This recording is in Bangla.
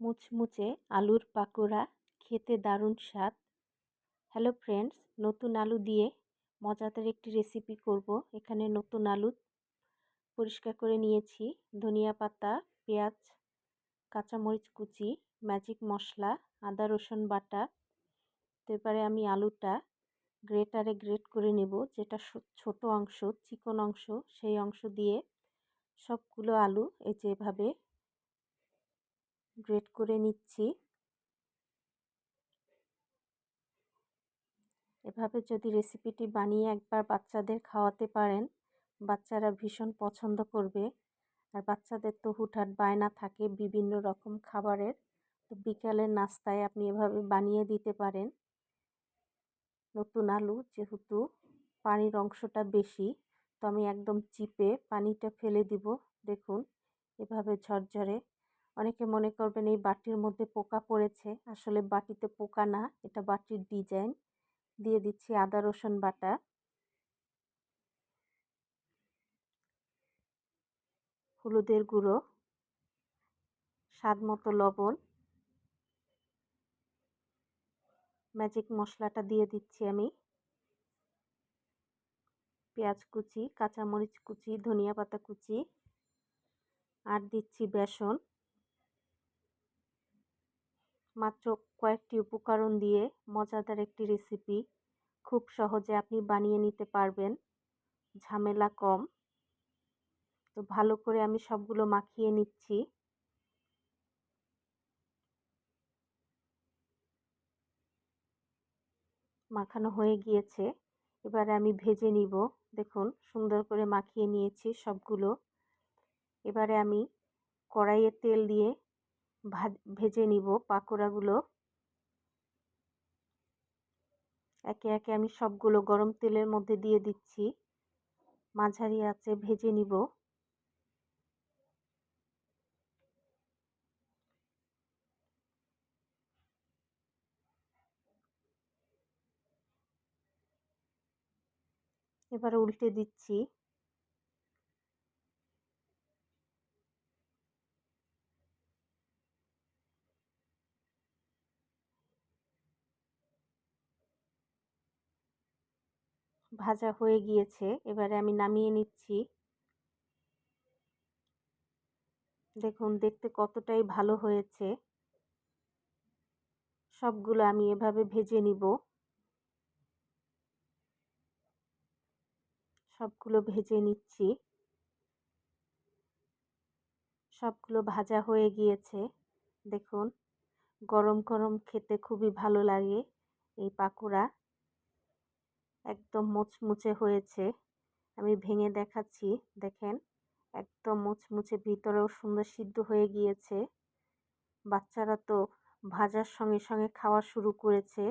মুচমুচে আলুর পাকোড়া, খেতে দারুণ স্বাদ। হ্যালো ফ্রেন্ডস নতুন আলু দিয়ে মজাদার একটি রেসিপি করব। এখানে নতুন আলু পরিষ্কার করে নিয়েছি। ধনিয়া পাতা, পেঁয়াজ, কাঁচামরিচ কুচি ম্যাজিক মশলা, আদা, রসুন বাটা। তো এবারে আমি আলুটা গ্রেটারে গ্রেট করে নেব, যেটা ছোট অংশ, চিকন অংশ, সেই অংশ দিয়ে সবগুলো আলু এই যে এভাবে গ্রেট করে নিচ্ছি। এভাবে যদি রেসিপিটি বানিয়ে একবার বাচ্চাদের খাওয়াতে পারেন, বাচ্চারা ভীষণ পছন্দ করবে। আর বাচ্চাদের তো হুটহাট বায়না থাকে বিভিন্ন রকম খাবারের, তো বিকালের নাস্তায় আপনি এভাবে বানিয়ে দিতে পারেন। নতুন আলু, যেহেতু পানির অংশটা বেশি, তো আমি একদম চিপে পানিটা ফেলে দিব। দেখুন, এভাবে ঝরঝরে অনেকে মনে করবেন এই বাটির মধ্যে পোকা পড়েছে। আসলে বাটিতে পোকা না, এটা বাটির ডিজাইন। দিয়ে দিচ্ছি আদা, রসুন বাটা। হলুদের গুঁড়ো। স্বাদ মতো লবণ। ম্যাজিক মশলাটা দিয়ে দিচ্ছি আমি। পেঁয়াজ কুচি, কাঁচামরিচ কুচি, ধনিয়া পাতা কুচি। আর দিচ্ছি বেসন। মাত্র কয়েকটি উপকরণ দিয়ে মজাদার একটি রেসিপি খুব সহজে আপনি বানিয়ে নিতে পারবেন। ঝামেলা কম। তো ভালো করে আমি সবগুলো মাখিয়ে নিচ্ছি। মাখানো হয়ে গিয়েছে। এবারে আমি ভেজে নিব। দেখুন, সুন্দর করে মাখিয়ে নিয়েছি সবগুলো। এবারে আমি কড়াইয়ে তেল দিয়ে ভেজে নিব পাকোড়াগুলো। একে একে আমি সবগুলো গরম তেলের মধ্যে দিয়ে দিচ্ছি। মাঝারি আছে ভেজে নিব। এবার উল্টে দিচ্ছি। ভাজা হয়ে গিয়েছে। এবারে আমি নামিয়ে নিচ্ছি। দেখুন, দেখতে কতটাই ভালো হয়েছে। সবগুলো আমি এভাবে ভেজে নিব। সবগুলো ভেজে নিচ্ছি। সবগুলো ভাজা হয়ে গিয়েছে। দেখুন, গরম গরম খেতে খুবই ভালো লাগে এই পাকোড়া। একদম মুচমুচে হয়েছে। আমি ভেঙে দেখাচ্ছি, দেখেন। একদম মুচমুচে, ভিতরেও সুন্দর সিদ্ধ হয়ে গিয়েছে। বাচ্চারা তো ভাজার সঙ্গে সঙ্গে খাওয়া শুরু করেছে।